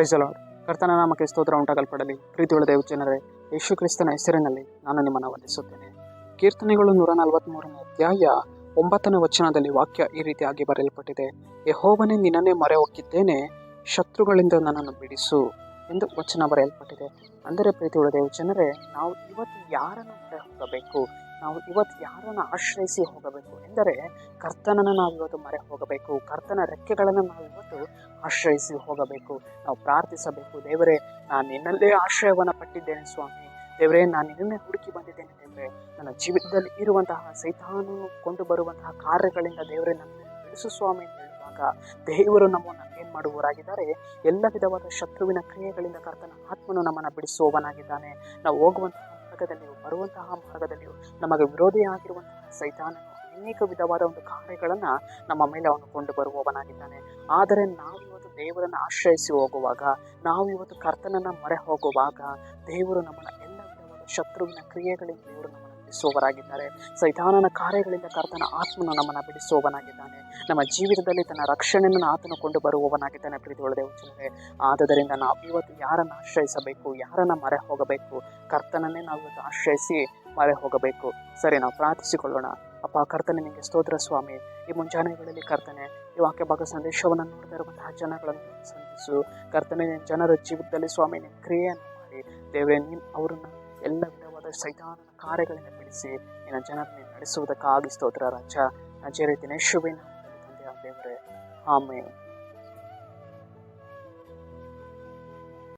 Price ಅಲಾಡ್ ಕರ್ತನ ನಾಮಕ್ಕೆ ಸ್ತೋತ್ರ ಉಂಟಾಗಲ್ಪಡಲಿ. ಪ್ರೀತಿಯುಳ್ಳ ದೇವ ಜನರೇ, ಯೇಸು ಕ್ರಿಸ್ತನ ಹೆಸರಿನಲ್ಲಿ ನಾನು ನಿಮ್ಮನ್ನು ವಂದಿಸುತ್ತೇನೆ ಕೀರ್ತನೆಗಳು ನೂರ ನಲವತ್ತ್ಮೂರನೇ ಅಧ್ಯಾಯ ಒಂಬತ್ತನೇ ವಚನದಲ್ಲಿ ವಾಕ್ಯ ಈ ರೀತಿಯಾಗಿ ಬರೆಯಲ್ಪಟ್ಟಿದೆ. ಯಹೋವನೇ, ನಿನ್ನನ್ನೇ ಮೊರೆ ಹೋಗಿದ್ದೇನೆ ಶತ್ರುಗಳಿಂದ ನನ್ನನ್ನು ಬಿಡಿಸು ಎಂದು ವಚನ ಬರೆಯಲ್ಪಟ್ಟಿದೆ. ಅಂದರೆ ದೇವ ಜನರೇ, ನಾವು ಇವತ್ತು ಯಾರನ್ನು ಮೊರೆ ಹೋಗಬೇಕು ನಾವು ಇವತ್ತು ಯಾರನ್ನು ಆಶ್ರಯಿಸಿ ಹೋಗಬೇಕು? ಎಂದರೆ ಕರ್ತನನ್ನು ನಾವು ಇವತ್ತು ಮರೆ ಹೋಗಬೇಕು ಕರ್ತನ ರೆಕ್ಕೆಗಳನ್ನು ನಾವು ಇವತ್ತು ಆಶ್ರಯಿಸಿ ಹೋಗಬೇಕು, ನಾವು ಪ್ರಾರ್ಥಿಸಬೇಕು. ದೇವರೇ, ನಾನು ನಿನ್ನಲ್ಲೇ ಆಶ್ರಯವನ್ನು ಪಟ್ಟಿದ್ದೇನೆ ಸ್ವಾಮಿ. ದೇವರೇ, ನಾನು ನಿನ್ನೆ ಹುಡುಕಿ ಬಂದಿದ್ದೇನೆ ದೇವರೇ. ನನ್ನ ಜೀವಿತದಲ್ಲಿ ಇರುವಂತಹ ಸೈತಾನು ಕೊಂಡು ಬರುವಂತಹ ಕಾರ್ಯಗಳಿಂದ ದೇವರೇ ನನ್ನ ಬಿಡಿಸು ಸ್ವಾಮಿ ಅಂತ ಹೇಳುವಾಗ ದೇವರು ನಮ್ಮನ್ನು ಏನು ಮಾಡುವವರಾಗಿದ್ದಾರೆ? ಎಲ್ಲ ವಿಧವಾದ ಶತ್ರುವಿನ ಕ್ರಿಯೆಗಳಿಂದ ಕರ್ತನ ಆತ್ಮನು ನಮ್ಮನ್ನು ಬಿಡಿಸುವವನಾಗಿದ್ದಾನೆ. ನಾವು ಹೋಗುವಂತಹ ಮಾರ್ಗದಲ್ಲಿಯೂ ಬರುವಂತಹ ಮಾರ್ಗದಲ್ಲಿಯೂ ನಮಗೆ ವಿರೋಧಿಯಾಗಿರುವಂತಹ ಸೈತಾನನು ಅನೇಕ ವಿಧವಾದ ಒಂದು ಕಾರ್ಯಗಳನ್ನು ನಮ್ಮ ಮೇಲೆ ಅವನು ಕೊಂಡು ಬರುವವನಾಗಿದ್ದಾನೆ. ಆದರೆ ನಾವು ಇವತ್ತು ದೇವರನ್ನು ಆಶ್ರಯಿಸಿ ಹೋಗುವಾಗ ನಾವು ಇವತ್ತು ಕರ್ತನನ್ನು ಮೊರೆ ಹೋಗುವಾಗ ದೇವರು ನಮ್ಮನ್ನು ಎಲ್ಲ ವಿಧವಾದ ಶತ್ರುವಿನ ಕ್ರಿಯೆಗಳಿಂದ ದೇವರು ನಮ್ಮನ್ನು ಬಿಡಿಸುವವರಾಗಿದ್ದಾರೆ. ಸೈತಾನನ ಕಾರ್ಯಗಳಿಂದ ಕರ್ತನ ಆತ್ಮನ ನಮ್ಮನ್ನು ಬಿಡಿಸುವವನಾಗಿದ್ದಾನೆ. ನಮ್ಮ ಜೀವಿತದಲ್ಲಿ ತನ್ನ ರಕ್ಷಣೆಯನ್ನು ಆತನು ಕೊಂಡು ಬರುವವನಾಗಿದ್ದಾನೆ ಪ್ರೀತಿ ದೇವಚನವೇ ಆದುದರಿಂದ ನಾವು ಇವತ್ತು ಯಾರನ್ನು ಆಶ್ರಯಿಸಬೇಕು, ಯಾರನ್ನು ಮರೆ ಹೋಗಬೇಕು, ಕರ್ತನನ್ನೇ ನಾವು ಇವತ್ತು ಆಶ್ರಯಿಸಿ ಮರೆ ಹೋಗಬೇಕು. ಸರಿ, ನಾವು ಪ್ರಾರ್ಥಿಸಿಕೊಳ್ಳೋಣ. ಅಪ್ಪ ಕರ್ತನೆ ನಿಮಗೆ ಸ್ತೋತ್ರ ಸ್ವಾಮಿ. ಈ ಮುಂಜಾನೆಗಳಲ್ಲಿ ಕರ್ತನೆ, ಈ ವಾಕ್ಯ ಭಾಗ ಸಂದೇಶವನ್ನು ನೋಡ್ತಾ ಇರುವಂತಹ ಜನಗಳನ್ನು ನೀನು ಸಂಧಿಸು. ಕರ್ತನೆ ಜನರ ಜೀವಿತದಲ್ಲಿ ಸ್ವಾಮಿ ನಿಮ್ಮ ಕ್ರಿಯೆಯನ್ನು ಮಾಡಿ. ದೇವರೇ, ನೀನು ಅವರನ್ನು ಎಲ್ಲ ವಿಧವಾದ ಸೈತಾನ ಕಾರ್ಯಗಳಿಂದ ಬಿಡಿಸಿ, ನಿನ್ನ ಜನರನ್ನು ನಡೆಸುವುದಕ್ಕಾಗಿ ಸ್ತೋತ್ರ ರಾಜ. ಅಜೇ ರೀತಿ ತಂದೆಯ ದೇವರೇ. ಆಮೇಲೆ